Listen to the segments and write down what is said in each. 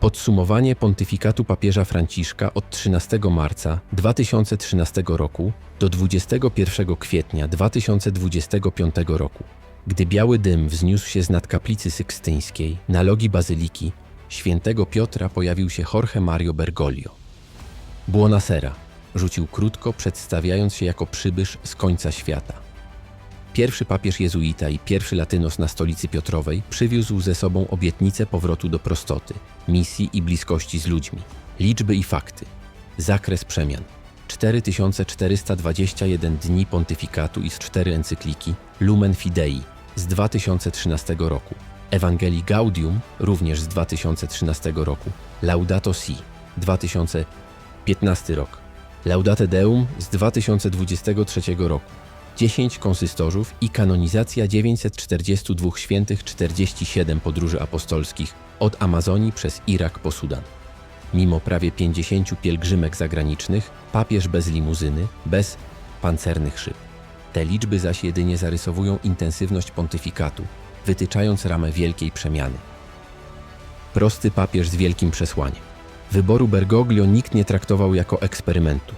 Podsumowanie pontyfikatu papieża Franciszka od 13 marca 2013 roku do 21 kwietnia 2025 roku. Gdy biały dym wzniósł się z nad kaplicy sykstyńskiej na logi bazyliki, świętego Piotra pojawił się Jorge Mario Bergoglio. Buonasera, rzucił krótko, przedstawiając się jako przybysz z końca świata. Pierwszy papież jezuita i pierwszy latynos na stolicy Piotrowej przywiózł ze sobą obietnicę powrotu do prostoty, misji i bliskości z ludźmi. Liczby i fakty. Zakres przemian. 4421 dni pontyfikatu i z cztery encykliki Lumen Fidei z 2013 roku. Ewangelii Gaudium również z 2013 roku. Laudato Si 2015 rok. Laudate Deum z 2023 roku. 10 konsystorzów i kanonizacja 942 świętych 47 podróży apostolskich od Amazonii przez Irak po Sudan. Mimo prawie 50 pielgrzymek zagranicznych, papież bez limuzyny, bez pancernych szyb. Te liczby zaś jedynie zarysowują intensywność pontyfikatu, wytyczając ramę wielkiej przemiany. Prosty papież z wielkim przesłaniem. Wyboru Bergoglio nikt nie traktował jako eksperymentu.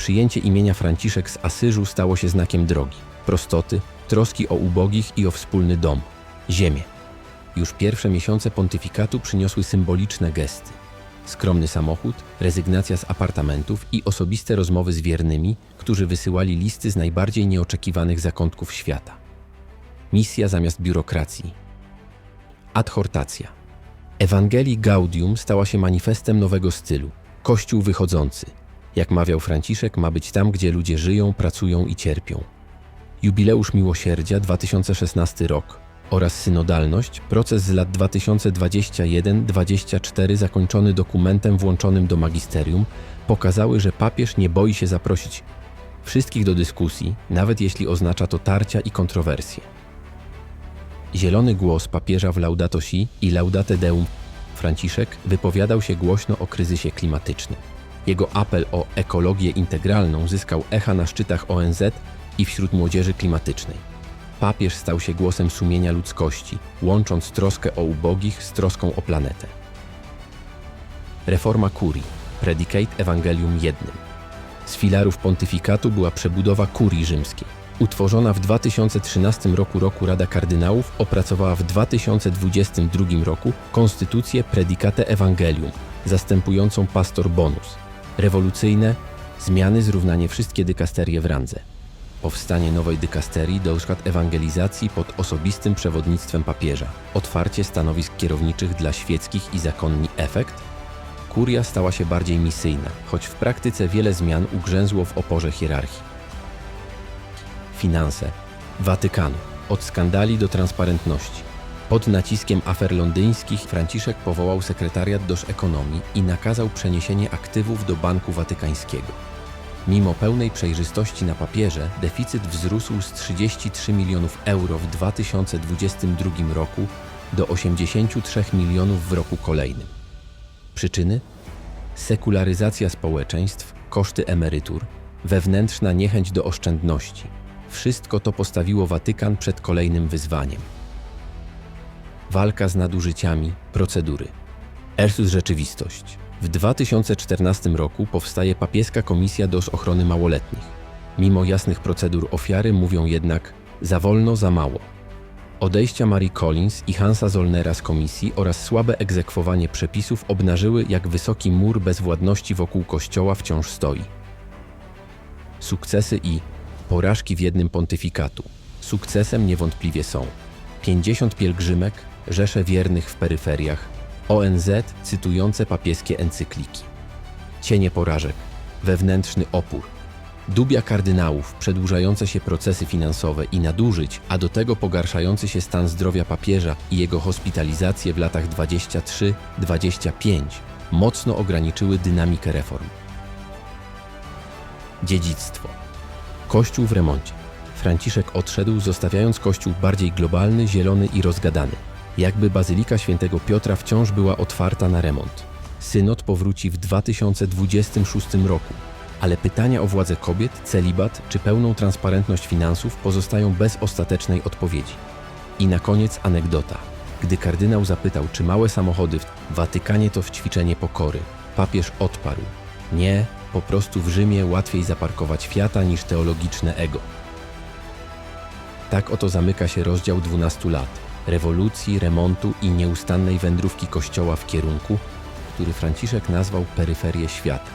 Przyjęcie imienia Franciszek z Asyżu stało się znakiem drogi, prostoty, troski o ubogich i o wspólny dom, ziemię. Już pierwsze miesiące pontyfikatu przyniosły symboliczne gesty. Skromny samochód, rezygnacja z apartamentów i osobiste rozmowy z wiernymi, którzy wysyłali listy z najbardziej nieoczekiwanych zakątków świata. Misja zamiast biurokracji. Adhortacja. Ewangelii Gaudium stała się manifestem nowego stylu. Kościół wychodzący. Jak mawiał Franciszek, ma być tam, gdzie ludzie żyją, pracują i cierpią. Jubileusz Miłosierdzia 2016 rok oraz synodalność, proces z lat 2021-24 zakończony dokumentem włączonym do magisterium, pokazały, że papież nie boi się zaprosić wszystkich do dyskusji, nawet jeśli oznacza to tarcia i kontrowersje. Zielony głos papieża w Laudato Si i Laudate Deum Franciszek wypowiadał się głośno o kryzysie klimatycznym. Jego apel o ekologię integralną zyskał echa na szczytach ONZ i wśród młodzieży klimatycznej. Papież stał się głosem sumienia ludzkości, łącząc troskę o ubogich z troską o planetę. Reforma kurii, predicate Evangelium jednym. Z filarów pontyfikatu była przebudowa kurii rzymskiej. Utworzona w 2013 roku roku Rada Kardynałów opracowała w 2022 roku konstytucję Predicate Evangelium, zastępującą pastor bonus. Rewolucyjne zmiany zrównanie wszystkie dykasterie w randze. Powstanie nowej dykasterii do skład ewangelizacji pod osobistym przewodnictwem papieża. Otwarcie stanowisk kierowniczych dla świeckich i zakonni efekt. Kuria stała się bardziej misyjna, choć w praktyce wiele zmian ugrzęzło w oporze hierarchii. Finanse. Watykanu. Od skandali do transparentności. Pod naciskiem afer londyńskich Franciszek powołał sekretariat do ekonomii i nakazał przeniesienie aktywów do Banku Watykańskiego. Mimo pełnej przejrzystości na papierze, deficyt wzrósł z 33 milionów euro w 2022 roku do 83 milionów w roku kolejnym. Przyczyny? Sekularyzacja społeczeństw, koszty emerytur, wewnętrzna niechęć do oszczędności. Wszystko to postawiło Watykan przed kolejnym wyzwaniem. Walka z nadużyciami, procedury. Ersus rzeczywistość. W 2014 roku powstaje papieska komisja do ochrony małoletnich. Mimo jasnych procedur ofiary mówią jednak za wolno, za mało. Odejścia Marii Collins i Hansa Zollnera z komisji oraz słabe egzekwowanie przepisów obnażyły, jak wysoki mur bezwładności wokół kościoła wciąż stoi. Sukcesy i porażki w jednym pontyfikatu. Sukcesem niewątpliwie są 50 pielgrzymek, rzesze wiernych w peryferiach, ONZ cytujące papieskie encykliki. Cienie porażek, wewnętrzny opór, dubia kardynałów, przedłużające się procesy finansowe i nadużyć, a do tego pogarszający się stan zdrowia papieża i jego hospitalizacje w latach 23-25 mocno ograniczyły dynamikę reform. Dziedzictwo. Kościół w remoncie. Franciszek odszedł, zostawiając kościół bardziej globalny, zielony i rozgadany jakby Bazylika Świętego Piotra wciąż była otwarta na remont. Synod powróci w 2026 roku, ale pytania o władzę kobiet, celibat czy pełną transparentność finansów pozostają bez ostatecznej odpowiedzi. I na koniec anegdota. Gdy kardynał zapytał, czy małe samochody w Watykanie to w ćwiczenie pokory, papież odparł: Nie, po prostu w Rzymie łatwiej zaparkować Fiata niż teologiczne ego. Tak oto zamyka się rozdział 12 lat rewolucji, remontu i nieustannej wędrówki kościoła w kierunku, który Franciszek nazwał peryferię świata.